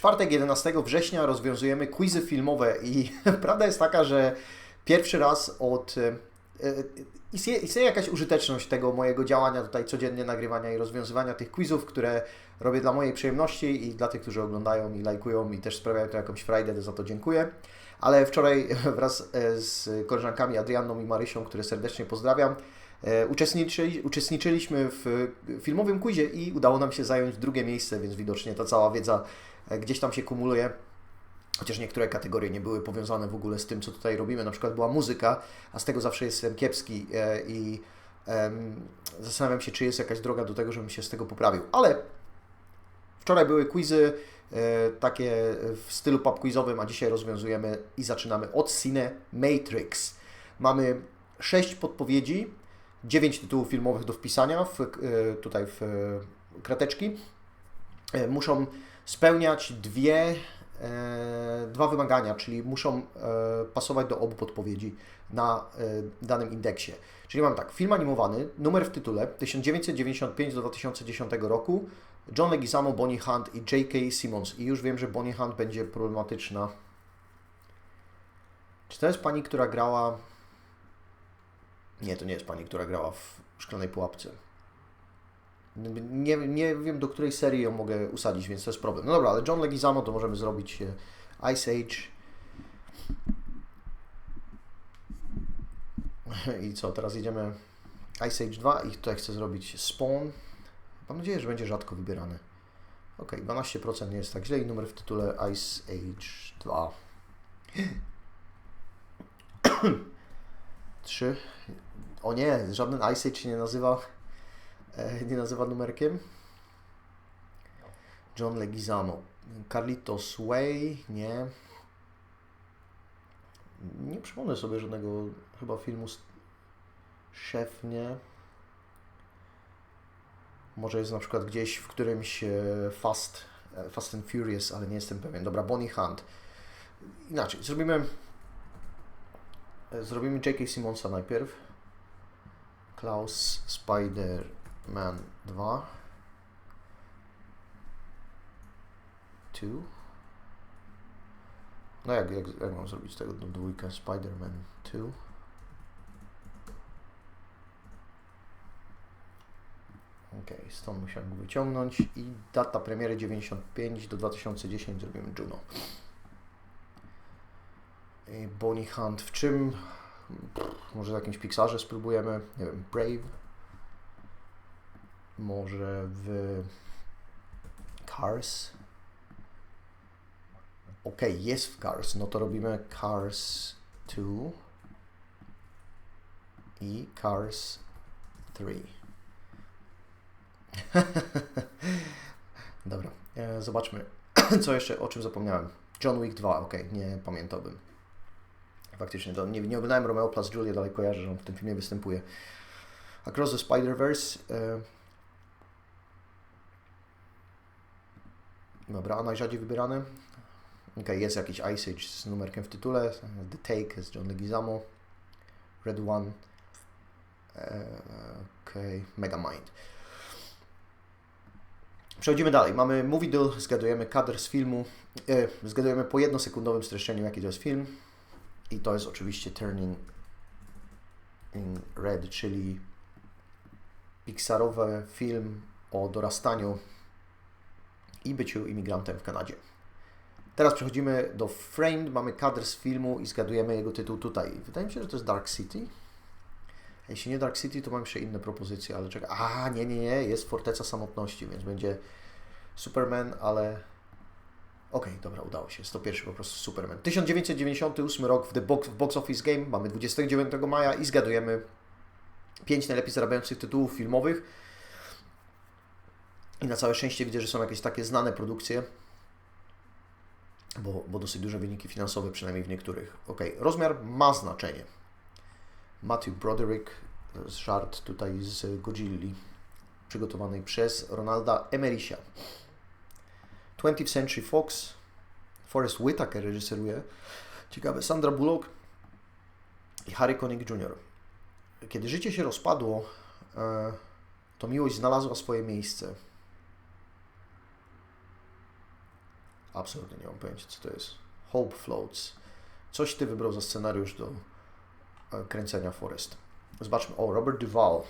czwartek 11 września rozwiązujemy quizy filmowe i prawda jest taka, że pierwszy raz od... e, e, Istnieje, istnieje jakaś użyteczność tego mojego działania tutaj codziennie nagrywania i rozwiązywania tych quizów, które robię dla mojej przyjemności i dla tych, którzy oglądają i lajkują i też sprawiają to jakąś frajdę, za to dziękuję. Ale wczoraj wraz e, z koleżankami Adrianną i Marysią, które serdecznie pozdrawiam, uczestniczyli, uczestniczyliśmy w filmowym quizie i udało nam się zająć drugie miejsce, więc widocznie ta cała wiedza e, gdzieś tam się kumuluje. Chociaż niektóre kategorie nie były powiązane w ogóle z tym, co tutaj robimy. Na przykład była muzyka, a z tego zawsze jestem kiepski e, i zastanawiam się, czy jest jakaś droga do tego, żebym się z tego poprawił. Ale wczoraj były quizy e, takie w stylu pub quizowym, a dzisiaj rozwiązujemy i zaczynamy od Cine Matrix. Mamy sześć podpowiedzi, dziewięć tytułów filmowych do wpisania w, e, tutaj w e, krateczki. E, Muszą spełniać dwie dwa wymagania, czyli muszą pasować do obu podpowiedzi na danym indeksie. Czyli mam tak, film animowany, numer w tytule 1995 do 2010 roku, John Leguizamo, Bonnie Hunt i J.K. Simmons. I już wiem, że Bonnie Hunt będzie problematyczna. Czy to jest pani, która grała... Nie, to nie jest pani, która grała w Szklanej Pułapce. Nie, nie wiem, do której serii ją mogę usadzić, więc to jest problem. No dobra, ale John Leguizamo to możemy zrobić e, Ice Age. I co, teraz jedziemy Ice Age 2 i tutaj chcę zrobić Spawn. Mam nadzieję, że będzie rzadko wybierany. Ok, 12% nie jest tak źle i numer w tytule Ice Age 2. 3. O nie, żaden Ice Age nie nazywa e, nie nazywa numerkiem. John Leguizamo. Carlitos Way, nie. Nie przypomnę sobie żadnego chyba filmu z Szef, nie. Może jest na przykład gdzieś w którymś e, Fast, e, Fast and Furious, ale nie jestem pewien. Dobra, Bonnie Hunt. Inaczej, zrobimy zrobimy J.K. Simonsa najpierw. Klaus Spider-Man 2. 2. No jak, jak, jak mam zrobić tego dwójkę? Spider-Man 2. Ok, stąd musiałem go wyciągnąć i data premiery 95 do 2010 zrobimy Juno. I Bonnie Hunt w czym? Pff, Może w jakimś Pixarze spróbujemy, nie wiem, Brave. Może w Cars. Ok, jest w Cars, no to robimy Cars 2 i Cars 3. Dobra, e, zobaczmy, co jeszcze, o czym zapomniałem. John Wick 2, ok, nie pamiętałbym. Faktycznie, to nie, nie oglądałem Romeo plus Julia, dalej kojarzę, że on w tym filmie występuje. Across the Spider-Verse. E, dobra, a najrzadziej wybierany? Ok, jest jakiś Ice Age z numerkiem w tytule. The Take z John Leguizamo. Red One. E, ok, Megamind. Przechodzimy dalej. Mamy Movie Deal, zgadujemy kadr z filmu. E, zgadujemy po jednosekundowym streszczeniu, jaki to jest film. I to jest oczywiście Turning in Red, czyli Pixarowy film o dorastaniu i byciu imigrantem w Kanadzie. Teraz przechodzimy do Framed, mamy kadr z filmu i zgadujemy jego tytuł tutaj. Wydaje mi się, że to jest Dark City. Jeśli nie Dark City, to mam jeszcze inne propozycje, ale czekaj. A, nie, nie, nie, jest Forteca Samotności, więc będzie Superman, ale Okej, dobra, udało się. 101 po prostu Superman. 1998 rok w The Box, w Box Office Game. Mamy 29 maja i zgadujemy 5 najlepiej zarabiających tytułów filmowych. I na całe szczęście widzę, że są jakieś takie znane produkcje, bo, bo dosyć duże wyniki finansowe, przynajmniej w niektórych. Ok, rozmiar ma znaczenie. Matthew Broderick, żart tutaj z Godzilli, przygotowanej przez Ronalda Emerisia. 20th Century Fox, Forrest Whitaker reżyseruje. Ciekawe, Sandra Bullock i Harry Connick Jr. Kiedy życie się rozpadło, e, to miłość znalazła swoje miejsce. Absolutnie nie mam pojęcia, co to jest. Hope Floats. Coś ty wybrał za scenariusz do e, kręcenia Forest. Zobaczmy. O, Robert Duvall.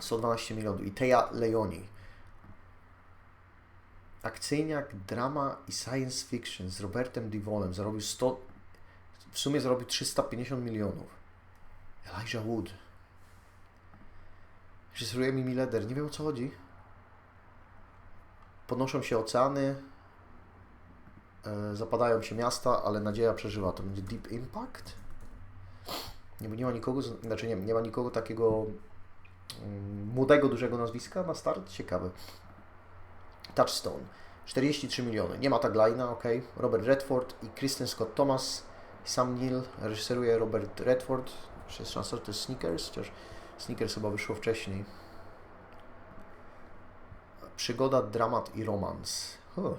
112 milionów. I Teja Leoni. Akcyjniak, drama i science fiction z Robertem Duvallem zarobił 100... W sumie zarobił 350 milionów. Elijah Wood. Reżyseruje Mimi Leder. Nie wiem o co chodzi. Podnoszą się oceany, e, zapadają się miasta, ale nadzieja przeżywa. To będzie Deep Impact? Nie, nie ma nikogo, znaczy nie, nie ma nikogo takiego mm, młodego, dużego nazwiska na start? Ciekawe. Touchstone. 43 miliony. Nie ma taglina, ok. Robert Redford i Kristen Scott Thomas. Sam Neill reżyseruje Robert Redford. Jeszcze jest szansa, że to jest Sneakers, chociaż Sneakers chyba wyszło wcześniej. Przygoda, dramat i romans. Huh.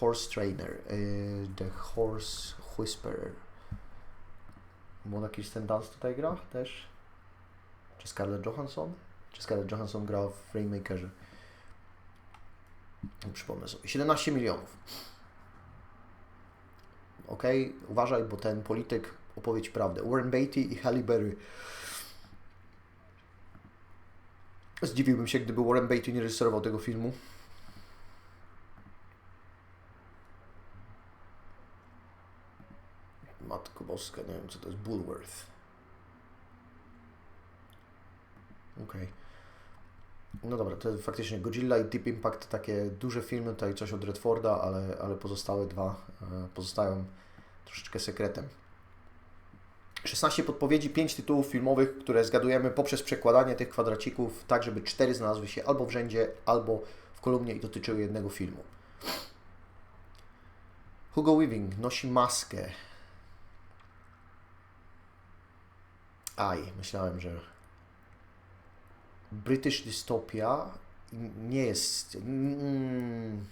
Horse Trainer. y, The Horse Whisperer. Młoda Kirsten Dunst tutaj gra też? Czy Scarlett Johansson? Czy Scarlett Johansson gra w Rainmakerze? Przypomnę sobie. 17 milionów. Ok, uważaj, bo ten polityk opowie Ci prawdę. Warren Beatty i Halle Berry. Zdziwiłbym się, gdyby Warren Beatty nie reżyserował tego filmu. Matko Boska, nie wiem co to jest. Bullworth. Okej. No dobra, to faktycznie Godzilla i Deep Impact, takie duże filmy, tutaj coś od Redforda, ale, ale pozostałe dwa e, pozostają troszeczkę sekretem. 16 podpowiedzi, 5 tytułów filmowych, które zgadujemy poprzez przekładanie tych kwadracików, tak żeby 4 znalazły się albo w rzędzie, albo w kolumnie i dotyczyły jednego filmu. Hugo Weaving nosi maskę. Aj, myślałem, że British Dystopia nie jest. Mm,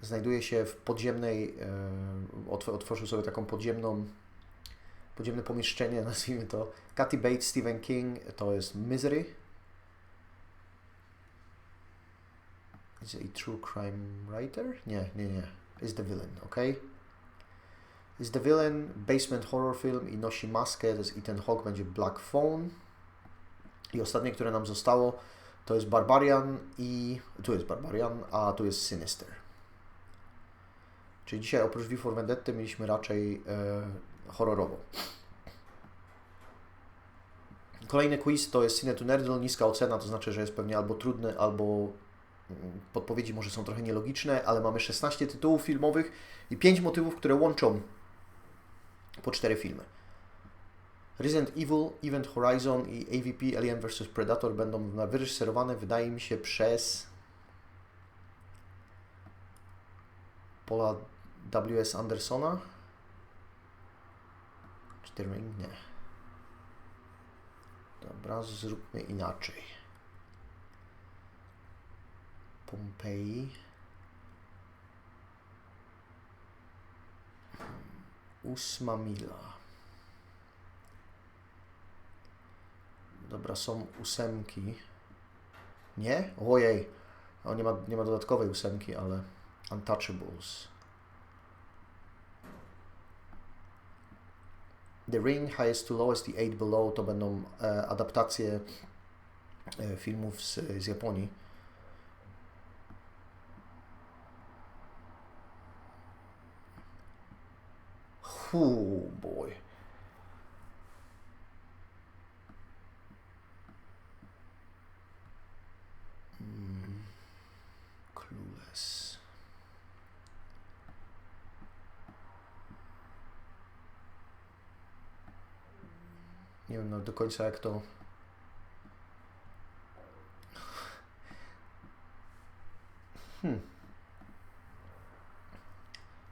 znajduje się w podziemnej. E, otw- otworzył sobie taką podziemną. Podziemne pomieszczenie, nazwijmy to. Kathy Bates, Stephen King, to jest Misery. Is a true crime writer? Nie, nie, nie. Is the villain, ok? Is the villain, basement horror film i nosi maskę, to jest Ethan Hawke, będzie Black Phone. I ostatnie, które nam zostało, to jest Barbarian i... Tu jest Barbarian, a tu jest Sinister. Czyli dzisiaj oprócz V for Vendetta mieliśmy raczej e, horrorowo. Kolejny quiz to jest Cine to Nerdle, niska ocena, to znaczy, że jest pewnie albo trudny, albo mm, podpowiedzi może są trochę nielogiczne, ale mamy 16 tytułów filmowych i 5 motywów, które łączą po 4 filmy. Resident Evil, Event Horizon i AVP Alien vs Predator będą wyreżyserowane, wydaje mi się, przez Paula W.S. Andersona. Czy The Ring? Nie. Dobra, zróbmy inaczej. Pompeii. Ósma mila. Dobra, są ósemki. Nie? Ojej. O, nie ma, nie ma dodatkowej ósemki, ale Untouchables. The Ring, Highest to Lowest i Eight Below to będą e, adaptacje e, filmów z, z Japonii. Huu, boy. Mm, Clueless. Nie do końca jak to. Hmm.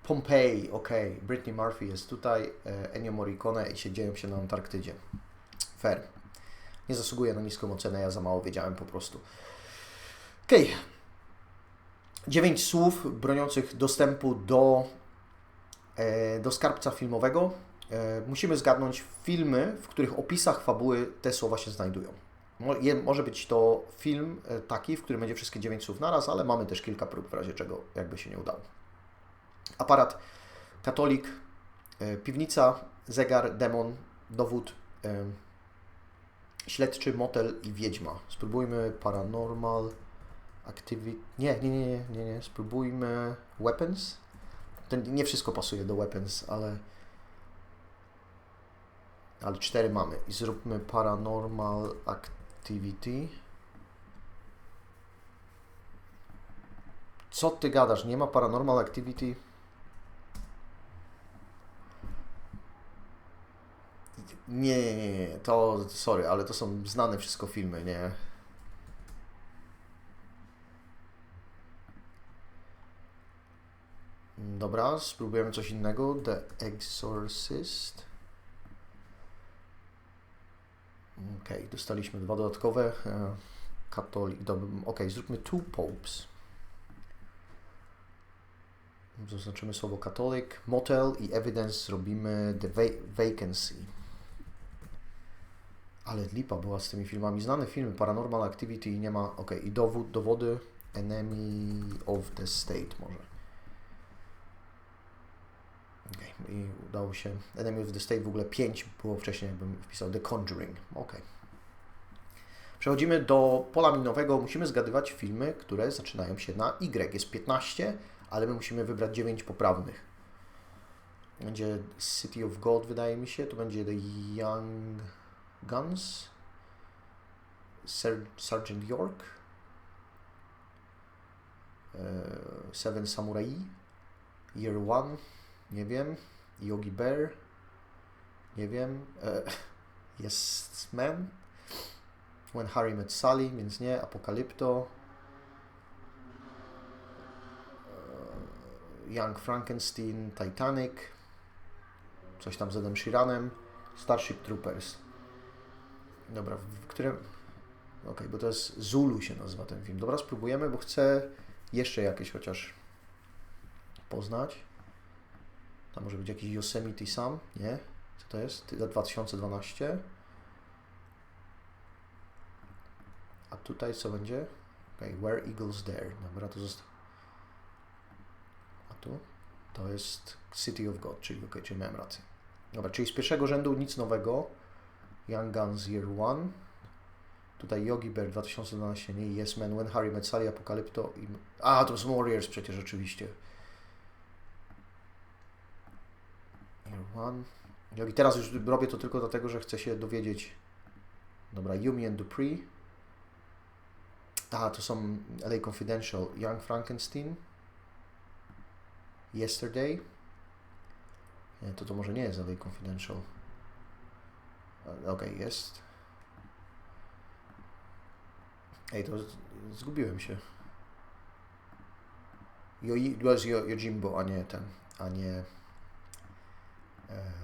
Pompeii, ok. Britney Murphy jest tutaj, e, Ennio Morricone i się dzieją się na Antarktydzie. Fair. Nie zasługuje na niską ocenę, ja za mało wiedziałem po prostu. Okay. Dziewięć słów broniących dostępu do, e, do skarbca filmowego. E, musimy zgadnąć filmy, w których opisach fabuły te słowa się znajdują. Może być to film e, taki, w którym będzie wszystkie 9 słów naraz, ale mamy też kilka prób w razie czego, jakby się nie udało. Aparat, katolik, e, piwnica, zegar, demon, dowód, śledczy, motel i wiedźma. Spróbujmy paranormal activity. Nie, nie, nie, nie, nie. Spróbujmy weapons. Nie wszystko pasuje do weapons, ale ale cztery mamy. I zróbmy paranormal activity. Co ty gadasz? Nie ma paranormal activity? Nie, nie, nie. To sorry, ale to są znane wszystko filmy, nie? Dobra, spróbujemy coś innego. The Exorcist. Okej, dostaliśmy dwa dodatkowe. e, Katolik. Okej, zróbmy two popes. Zaznaczymy słowo katolik. Motel i evidence zrobimy the va- vacancy. Ale lipa była z tymi filmami. Znane filmy, Paranormal Activity nie ma. Okej, i dowód, dowody. Enemy of the State może. I udało się. Enemy of the State w ogóle 5 było wcześniej, jakbym wpisał The Conjuring. Okej. Przechodzimy do pola minowego. Musimy zgadywać filmy, które zaczynają się na Y. Jest 15, ale my musimy wybrać 9 poprawnych. Będzie City of God, wydaje mi się. To będzie The Young Guns. Ser- Sergeant York. e, Seven Samurai. Year One. Nie wiem. Yogi Bear. Nie wiem. E, Yes Man. When Harry Met Sally, więc nie. Apocalypto. E, Young Frankenstein, Titanic. Coś tam z Edem Sheeranem. Starship Troopers. Dobra, w którym... Okej, bo to jest Zulu się nazywa ten film. Dobra, spróbujemy, bo chcę jeszcze jakieś chociaż poznać. Tam może być jakiś Yosemite Sam, nie? Co to jest? Za 2012. A tutaj co będzie? Okay, Where Eagles Dare. Dobra, to zostało. A tu? To jest City of God, czyli okay, czyli miałem rację. Dobra, czyli z pierwszego rzędu nic nowego. Young Guns Year One. Tutaj Yogi Bear 2012, nie Yes Man, When Harry Met Sally, Apocalypto i... A, to są Warriors przecież oczywiście. Yogi, teraz już robię to tylko dlatego, że chcę się dowiedzieć. Dobra, Yumi and Dupree. A, to są LA Confidential. Young Frankenstein. Yesterday. Nie, to to może nie jest LA Confidential. E, Okej, jest. Ej, to zgubiłem się. Jo, to jest Jo- Yojimbo, a nie ten, a nie... E,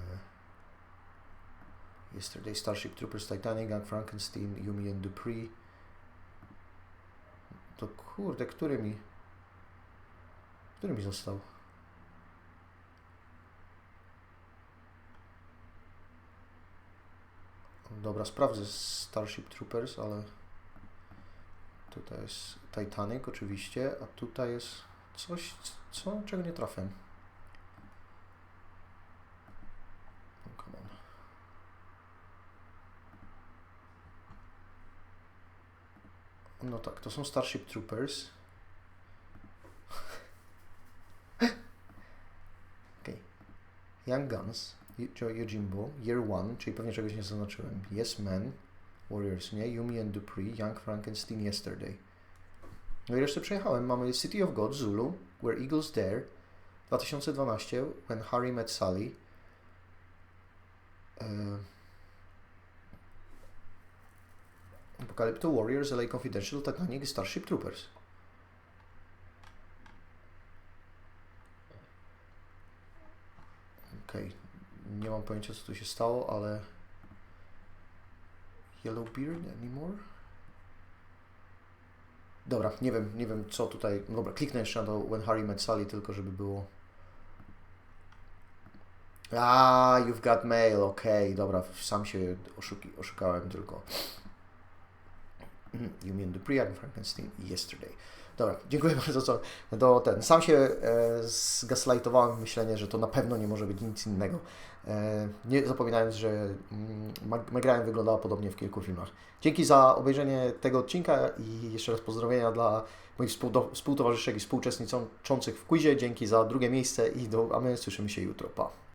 Yesterday, Starship Troopers, Titanic, Young Frankenstein, Yumi and Dupree. To kurde, który mi... Który mi został? Dobra, sprawdzę Starship Troopers, ale tutaj jest Titanic oczywiście, a tutaj jest coś, co, czego nie trafię. No tak, to są Starship Troopers. Okej. Young Guns, Yojimbo, Year One, czyli pewnie czegoś nie zaznaczyłem. Yes Man, Warriors, nie? Yumi and Dupree, Young Frankenstein, Yesterday. No i resztę przejechałem. Mamy City of God, Zulu, Where Eagles Dare, 2012, When Harry Met Sally, e, Apocalypto Warriors, LA Confidential, Titanic Starship Troopers. Okej, nie mam pojęcia co tu się stało, ale Yellowbeard anymore? Dobra, nie wiem, nie wiem co tutaj. Dobra, kliknę jeszcze na to When Harry Met Sally, tylko żeby było. A, you've got mail, okej, dobra, sam się oszuki, oszukałem tylko. Mhm, You mean Dupree and Frankenstein yesterday. Dobra, dziękuję bardzo. Co, to ten. Sam się e, zgaslightowałem myślenie, że to na pewno nie może być nic innego. E, nie zapominając, że mm, wyglądała podobnie w kilku filmach. Dzięki za obejrzenie tego odcinka i jeszcze raz pozdrowienia dla moich współtowarzyszek i współuczestniczących w quizie. Dzięki za drugie miejsce i do, a my słyszymy się jutro. Pa.